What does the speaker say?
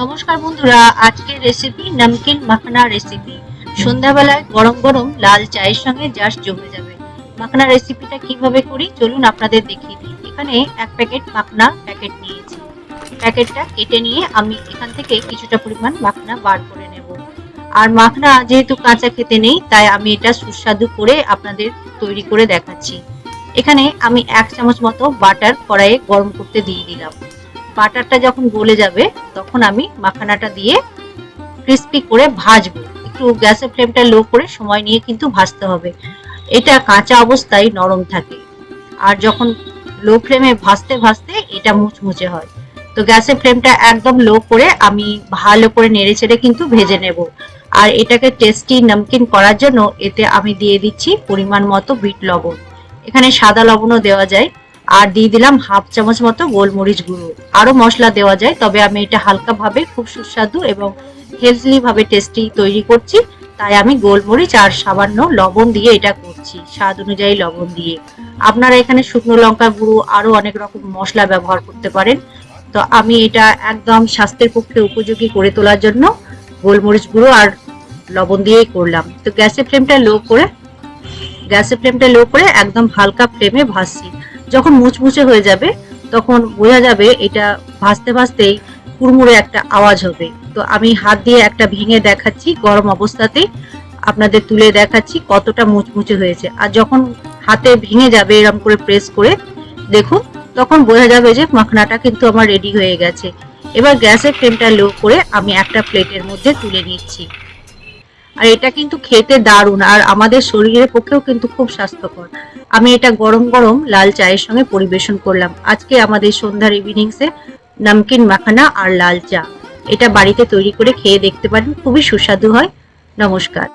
নমস্কার বন্ধুরা, আজকের রেসিপি নমকিন মাখনা রেসিপি সন্ধ্যাবেলায় গরম গরম লাল চায়ের সঙ্গে জাস্ট জমে যাবে। মাখনা রেসিপিটা কীভাবে করি? চলুন আপনাদের দেখিয়ে দিই। এখানে এক প্যাকেট মাখনা প্যাকেট নিয়েছি। প্যাকেটটা কেটে নিয়ে আমি এখান থেকে কিছুটা পরিমাণ মাখনা বার করে নেব। আর মাখনা যেহেতু কাঁচা খেতে নেই, তাই আমি এটা সুস্বাদু করে আপনাদের তৈরি করে দেখাচ্ছি। এখানে আমি এক চামচ মতো বাটার কড়াইয়ে গরম করতে দিয়ে দিলাম। বাটারটা যখন গলে যাবে, তখন আমি মাখানাটা দিয়ে ক্রিস্পি করে ভাজবো। একটু গ্যাসের ফ্লেমটা লো করে সময় নিয়ে কিন্তু ভাজতে হবে। এটা কাঁচা অবস্থায় নরম থাকে। আর যখন লো ফ্লেমে ভাজতে ভাজতে এটা মুচমুচে হয়। তো গ্যাসের ফ্লেমটা একদম লো করে আমি ভালো করে নেড়ে চেড়ে কিন্তু ভেজে নেব। আর এটাকে টেস্টি নমকিন করার জন্য এতে আমি দিয়ে দিচ্ছি পরিমাণ মতো বিট লবণ। এখানে সাদা লবণও দেওয়া যায়। আর দিয়ে দিলাম হাফ চামচ মতো গোলমরিচ গুঁড়ো। আরও মশলা দেওয়া যায়, তবে আমি এটা হালকা ভাবে খুব সুস্বাদু এবং হেলথলি ভাবে টেস্টি তৈরি করছি। তাই আমি গোলমরিচ আর সামান্য লবণ দিয়ে এটা করছি, স্বাদ অনুযায়ী লবণ দিয়ে। আপনারা এখানে শুকনো লঙ্কা গুঁড়ো আরও অনেক রকম মশলা ব্যবহার করতে পারেন। তো আমি এটা একদম স্বাস্থ্যের পক্ষে উপযোগী করে তোলার জন্য গোলমরিচ গুঁড়ো আর লবণ দিয়েই করলাম। তো গ্যাসের ফ্লেমটা লো করে, গ্যাসের ফ্লেমটা লো করে একদম হালকা ফ্লেমে ভাজছি। যখন মুচমুচে হয়ে যাবে, তখন বোঝা যাবে এটা ভাজতে ভাজতেই কুড়মুড়ে একটা আওয়াজ হবে। তো আমি হাত দিয়ে একটা ভেঙে দেখাচ্ছি গরম অবস্থাতেই আপনাদের তুলে দেখাচ্ছি কতটা মুচমুচে হয়েছে। আর যখন হাতে ভেঙে যাবে এরকম করে প্রেস করে, দেখুন, তখন বোঝা যাবে যে মাখনাটা কিন্তু আমার রেডি হয়ে গেছে। এবার গ্যাসের ফ্লেমটা লো করে আমি একটা প্লেটের মধ্যে তুলে নিচ্ছি। আর এটা কিন্তু খেতে দারুণ, আর আমাদের শরীরের পক্ষেও কিন্তু খুব স্বাস্থ্যকর। আমি এটা গরম গরম লাল চায়ের সঙ্গে পরিবেশন করলাম। আজকে আমাদের সন্ধ্যার ইভিনিংসে নামকিন মাখানা আর লাল চা। এটা বাড়িতে তৈরি করে খেয়ে দেখতে পারেন, খুবই সুস্বাদু হয়। নমস্কার।